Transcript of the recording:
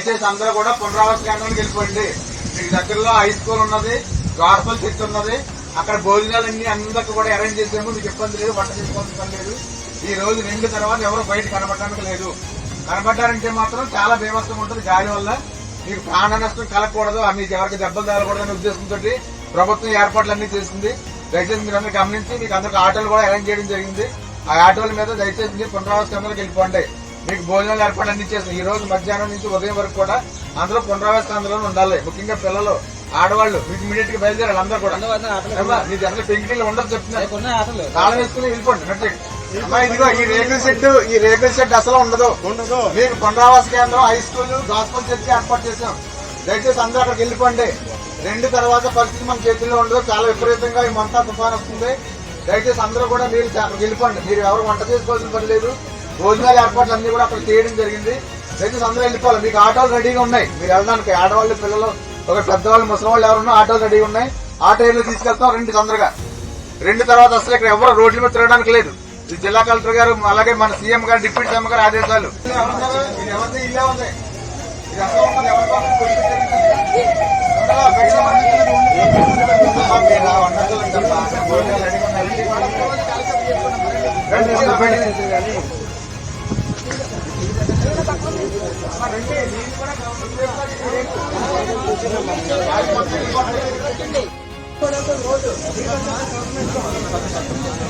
దయచేసి అందరూ కూడా పునరావాస కేంద్రానికి వెళ్ళిపోండి. మీకు దగ్గరలో హై స్కూల్ ఉన్నది గార్పల్ చర్చ్ ఉన్నది. అక్కడ భోజనాలన్నీ అందరికీ కూడా అరేంజ్ చేసాము మీకు ఇబ్బంది లేదు వంట చేసుకోవాల్సిన పని లేదు. ఈ రోజు రెండు తర్వాత ఎవరు బయట కనబడడానికి లేదు. కనబడ్డారంటే మాత్రం చాలా బీభత్సం ఉంటుంది. గాలి వల్ల మీకు ప్రాణ నష్టం కలగకూడదు. ఆ మీకు ఎవరికి దెబ్బలు తగలకూడదనే ఉద్దేశంతో ప్రభుత్వం ఏర్పాట్లన్నీ చేసింది. దయచేసి మీరు అందరూ గమనించి మీకు అందరికి ఆటోలు కూడా అరేంజ్ చేయడం జరిగింది. ఆ ఆటోల మీద దయచేసి మీరు పునరావాస కేంద్రాలకు వెళ్ళిపోండి. మీకు భోజనాలు ఏర్పాటు అన్ని చేస్తాం. ఈ రోజు మధ్యాహ్నం నుంచి ఉదయం వరకు కూడా అందరూ పునరావాస కేంద్రంలో ఉండాలి. ముఖ్యంగా పిల్లలు ఆడవాళ్ళు మీకు ఇమీడియట్గా బయలుదేరాలి అందరూ కూడా. నీకు అసలు పెంకిటీలు ఉండదు చెప్తున్నారు. తాళం వేసుకుని వెళ్ళిపోండి ఇదిగో ఈ రేకుల షెడ్ ఈ రేకుల షెడ్ అసలు ఉండదు. ఉండదు. మీకు పునరావాస కేంద్రం హై స్కూల్ గాస్పల్ చర్చి ఏర్పాటు చేసాం దయచేసి అందరూ అక్కడికి వెళ్ళిపోండి. రెండు తర్వాత పరిస్థితి మన చేతుల్లో ఉండదు. చాలా విపరీతంగా ఈ మంతా తుఫాన్ వస్తుంది. దయచేసి అందరూ కూడా మీరు అక్కడికి వెళ్ళిపోండి. మీరు ఎవరు వంట చేసుకోవాల్సిన పని లేదు. భోజనాల ఏర్పాట్లు అన్ని కూడా అక్కడ చేయడం జరిగింది. దయచేసి అందరూ వెళ్ళిపోవాలి. మీకు ఆటోలు రెడీగా ఉన్నాయి. మీరు వెళ్ళడానికి ఆడవాళ్ళు పిల్లలు ఒక పెద్దవాళ్ళు ముసలి వాళ్ళు ఎవరున్నా ఆటోలు రెడీగా ఉన్నాయి. ఆటోలో తీసుకెళ్తాం రెండు తొందరగా. రెండు తర్వాత అసలు ఇక్కడ ఎవరు రోడ్ల మీద తిరగడానికి లేదు. జిల్లా కలెక్టర్ గారు అలాగే మన సీఎం గారు డిప్యూటీ సీఎం గారు ఆదేశాలు? ఇల్లే అసలు ఉన్నది ఎవరి కోసం? తొందరగా బయటికి పంపించండి. అమ్మా, మీరు ఆ వంటలు ఉంటారమ్మా. భోజనాలు రెడీగా ఉన్నాయి. రండి, రండి, బయటికి. అమ్మా, రండి. మీరు కూడా గమనించండి.